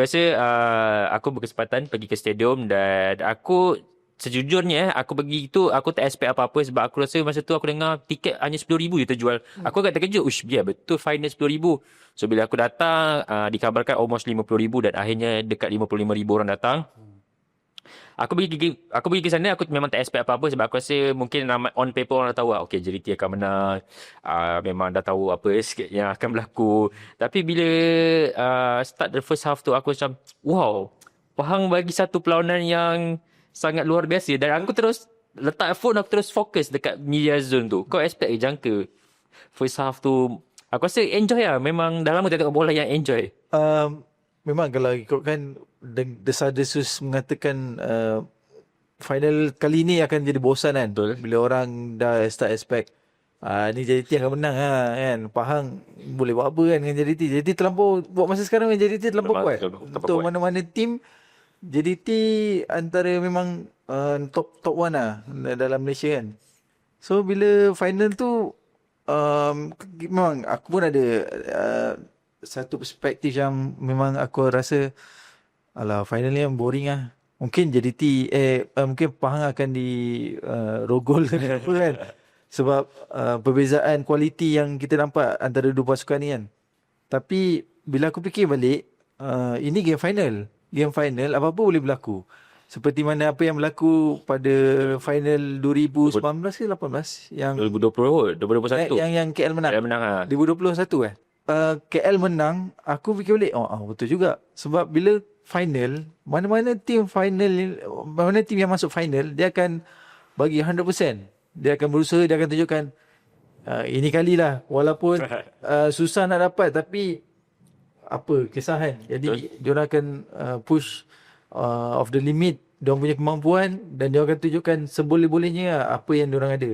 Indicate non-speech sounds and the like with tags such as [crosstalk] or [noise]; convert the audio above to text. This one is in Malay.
biasa uh, aku berkesempatan pergi ke stadium dan aku sejujurnya aku pergi tu aku tak expect apa-apa sebab aku rasa masa tu aku dengar tiket hanya RM10,000 je terjual. Hmm. Aku agak terkejut. Ush, biar betul final RM10,000. So bila aku datang uh, dikabarkan almost RM50,000 dan akhirnya dekat RM55,000 orang datang. Aku pergi aku pergi ke sana aku memang tak expect apa-apa sebab aku rasa mungkin on paper orang dah tahu lah okay JDT akan menang uh, memang dah tahu apa sikit yang [laughs] akan berlaku. Tapi bila uh, start the first half tu aku macam wow Pahang bagi satu perlawanan yang sangat luar biasa. Dan aku terus letak phone aku terus fokus dekat media zone tu. Kau expect ke jangka first half tu? Aku rasa enjoy lah. Memang dah lama tak tengok bola yang enjoy. Um, memang kalau ikutkan desas-desus mengatakan uh, final kali ni akan jadi bosan kan Betul. bila orang dah start expect Ah ni JDT akan menang ha, kan. Pahang boleh buat apa kan dengan JDT. JDT terlampau buat masa sekarang dengan JDT terlampau kuat. Untuk mana-mana tim JDT antara memang uh, top top one lah dalam Malaysia kan. So bila final tu um, memang aku pun ada uh, satu perspektif yang memang aku rasa alah final ni boring lah. Mungkin JDT eh uh, mungkin Pahang akan di uh, rogol ke apa [laughs] kan. Sebab uh, perbezaan kualiti yang kita nampak antara dua pasukan ni kan. Tapi bila aku fikir balik, uh, ini game final. Game final apa-apa boleh berlaku. Seperti mana apa yang berlaku pada final 2019 ke 18 yang 2020 eh, 2021 yang yang KL menang. Dia menang ah 2021 eh. Uh, KL menang, aku fikir balik, oh, oh betul juga. Sebab bila final, mana-mana tim final, mana tim yang masuk final, dia akan bagi 100%. Dia akan berusaha, dia akan tunjukkan, uh, ini kalilah, walaupun uh, [laughs] susah nak dapat, tapi apa, kisah kan. Jadi, dia akan uh, push uh, of the limit, dia punya kemampuan dan dia akan tunjukkan seboleh-bolehnya apa yang dia ada.